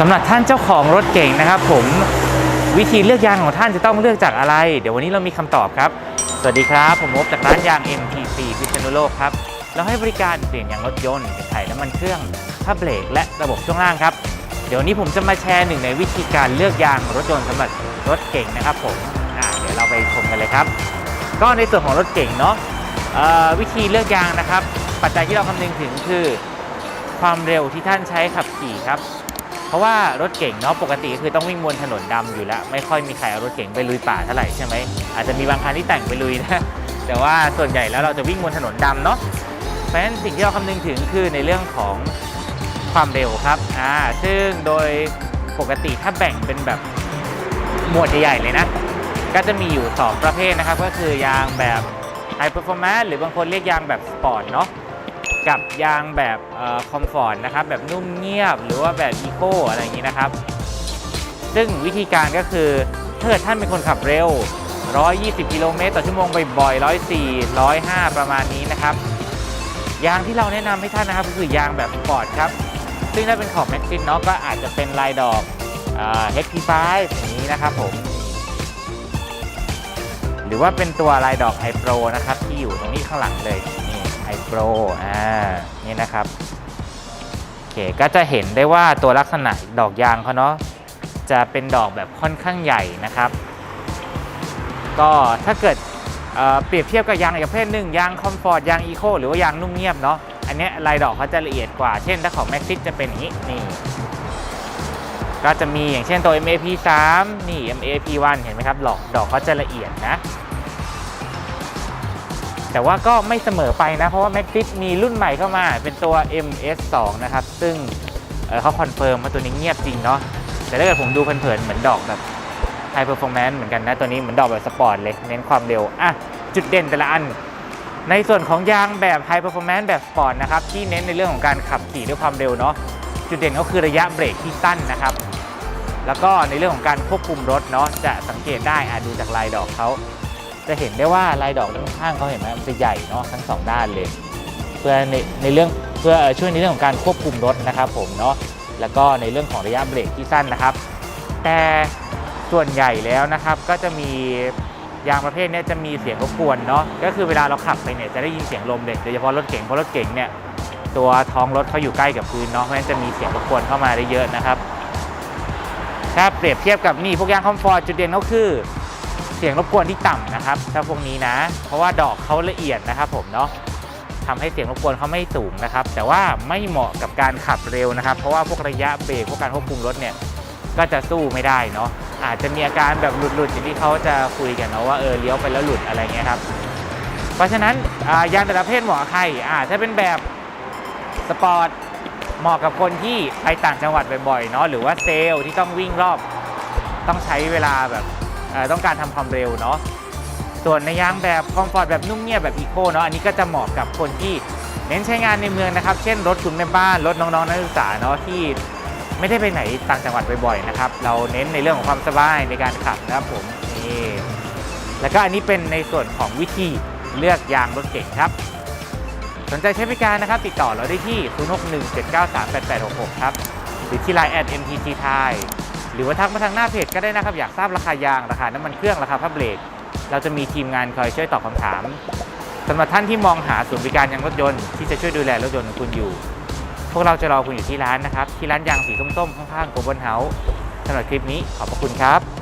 สำหรับท่านเจ้าของรถเก่งนะครับ ผมวิธีเลือกยางของท่านจะต้องเลือกจากอะไร เดี๋ยววันนี้เรามีคำตอบครับ สวัสดีครับ ผมมบจากร้านยาง MTC พิษณุโลกครับเราให้บริการเปลี่ยนยางรถยนต์เป็นไถ่น้ำมันเครื่องผ้าเบรกและระบบช่วงล่างครับ เดี๋ยวนี้ผมจะมาแชร์หนึ่งในวิธีการเลือกยางรถยนต์สำหรับรถเก่งนะครับผมเดี๋ยวเราไปชมกันเลยครับ ก็ในส่วนของรถเก่งเนาะวิธีเลือกยางนะครับ ปัจจัยที่เราคำนึงถึงคือ ความเร็วที่ท่านใช้ขับขี่ครับ เพราะว่ารถเก่งเนาะปกติก็คือต้องวิ่งบนถนนดำอยู่แล้ว ไม่ค่อยมีใครเอารถเก่งไปลุยป่าเท่าไหร่ใช่ไหมอาจจะมีบางคันที่แต่งไปลุยนะแต่ว่าส่วนใหญ่แล้วเราจะวิ่งบนถนนดำเนาะเพราะฉะนั้นสิ่งที่เราคำนึงถึงคือในเรื่องของความเร็วครับอ่าซึ่งโดยปกติถ้าแบ่งเป็นแบบหมวดใหญ่ๆเลยนะ ก็จะมีอยู่ 2 ประเภทนะครับ ก็คือยางแบบ High Performance หรือบางคนเรียกยางแบบสปอร์ตเนาะ กับยางแบบคอมฟอร์ตนะครับแบบนุ่มเงียบหรือว่าแบบอีโคอะไรอย่างนี้นะครับ ซึ่งวิธีการก็คือถ้าเกิดท่านเป็นคนขับเร็ว 120 กิโลเมตรต่อชั่วโมงบ่อยๆ104 105 ประมาณนี้นะครับ ยางที่เราแนะนำให้ท่านนะครับก็คือยางแบบสปอร์ตครับ ซึ่งถ้าเป็นของแม็กซินเนาะก็อาจจะเป็นลายดอกเอ่อ HP5 อย่างนี้นะครับผม หรือว่าเป็นตัวลายดอก i Pro นะครับที่อยู่ตรงนี้ข้างหลังเลย Pro อ่านี่นะครับโอเคก็จะเห็นได้ว่าตัวลักษณะดอกยางเขาเนาะจะเป็นดอกแบบค่อนข้างใหญ่นะครับ ก็ถ้าเกิดเเปรียบเทียบกับยางอีกประเภทหนึ่งยางคอมฟอร์ตยางอีโคหรือว่ายางนุ่มเงียบเนาะอันนี้ลายดอกเขาจะละเอียดกว่า เช่นถ้าของ Maxis จะเป็นอย่างนี้นี่ก็จะมีอย่างเช่นตัว MAP3 นี่ MAP1 เห็นไหมครับดอกดอกเขาจะละเอียดนะ แต่ว่าก็ไม่เสมอไปนะ เพราะว่า Maxis มีรุ่นใหม่เข้ามา เป็นตัว MS2 นะครับ ซึ่งเเขาคอนเฟิร์มว่าตัวนี้เงียบจริงเนาะแต่ถ้าเกิดผมดูเผินๆเหมือนดอกแบบ High Performance เหมือนกันนะ ตัวนี้เหมือนดอกแบบสปอร์ตเลย เน้นความเร็ว อะ จุดเด่นแต่ละอัน ในส่วนของยางแบบ High Performance แบบสปอร์ตนะครับ ที่เน้นในเรื่องของการขับขี่ด้วยความเร็วเนาะจุดเด่นก็คือระยะเบรกที่สั้นนะครับ แล้วก็ในเรื่องของการควบคุมรถเนาะจะสังเกตได้อาดูจากลายดอกเขา จะเห็นได้ว่าลายดอกด้านข้างเขาเห็นไหมมันจะใหญ่เนาะทั้งสองด้านเลย เพื่อในในเรื่องเพื่อช่วยในเรื่องของการควบคุมรถนะครับผมเนาะแล้วก็ในเรื่องของระยะเบรกที่สั้นนะครับ แต่ส่วนใหญ่แล้วนะครับก็จะมียางประเภทนี้จะมีเสียงรบกวนเนาะก็คือเวลาเราขับไปเนี่ยจะได้ยินเสียงลมเด็กโดยเฉพาะรถเก๋งเพราะรถเก๋งเนี่ยตัวท้องรถเขาอยู่ใกล้กับพื้นเนาะเพราะฉะนั้นจะมีเสียงรบกวนเข้ามาได้เยอะนะครับถ้าเปรียบเทียบกับนี่พวกยางคอมฟอร์ตจุดเด่นก็คือ เสียงรบกวนที่ต่ำนะครับ ถ้าพวกนี้นะ เพราะว่าดอกเขาละเอียดนะครับ ผมเนาะทำให้เสียงรบกวนเขาไม่สูงนะครับ แต่ว่าไม่เหมาะกับการขับเร็วนะครับ เพราะว่าพวกระยะเบรกพวกการควบคุมรถเนี่ยก็จะสู้ไม่ได้เนาะอาจจะมีอาการแบบหลุดๆอย่างที่เขาจะคุยกันเนาะว่าเออเลี้ยวไปแล้วหลุดอะไรเงี้ยครับเพราะฉะนั้นยางแต่ละเภทเหมาะใครอ่าถ้าเป็นแบบสปอร์ตเหมาะกับคนที่ไปต่างจังหวัดบ่อยๆเนาะหรือว่าเซลที่ต้องวิ่งรอบ ต้องใช้เวลาแบบ ต้องการทำความเร็วเนาะส่วนในยางแบบคอมฟอร์ตแบบนุ่มเงียบแบบอีโคเนาะอันนี้ก็จะเหมาะกับคนที่เน้นใช้งานในเมืองนะครับ เช่นรถคุณแม่บ้านรถน้องๆนักศึกษาเนาะที่ไม่ได้ไปไหนต่างจังหวัดบ่อยๆนะครับ เราเน้นในเรื่องของความสบายในการขับนะครับผมนี่แล้วก็อันนี้เป็นในส่วนของวิธีเลือกยางรถเก่งครับ สนใจใช้บริการนะครับ ติดต่อเราได้ที่ 0617938866 ครับ หรือที่ Line แอด MTT Thai รือว่าทักมาทางหน้าเพจก็ได้นะครับ อยากทราบราคายางราคาน้ำมันเครื่องราคาพับเบรกเราจะมีทีมงานคอยช่วยตอบคำถามสำหรับท่านที่มองหาศูนย์บริการยางรถยนต์ที่จะช่วยดูแลรถยนต์ของคุณอยู่ พวกเราจะรอคุณอยู่ที่ร้านนะครับ ที่ร้านยางสีส้มๆข้างๆโกลบอลเฮาส์สำหรับคลิปนี้ขอบพระคุณครับ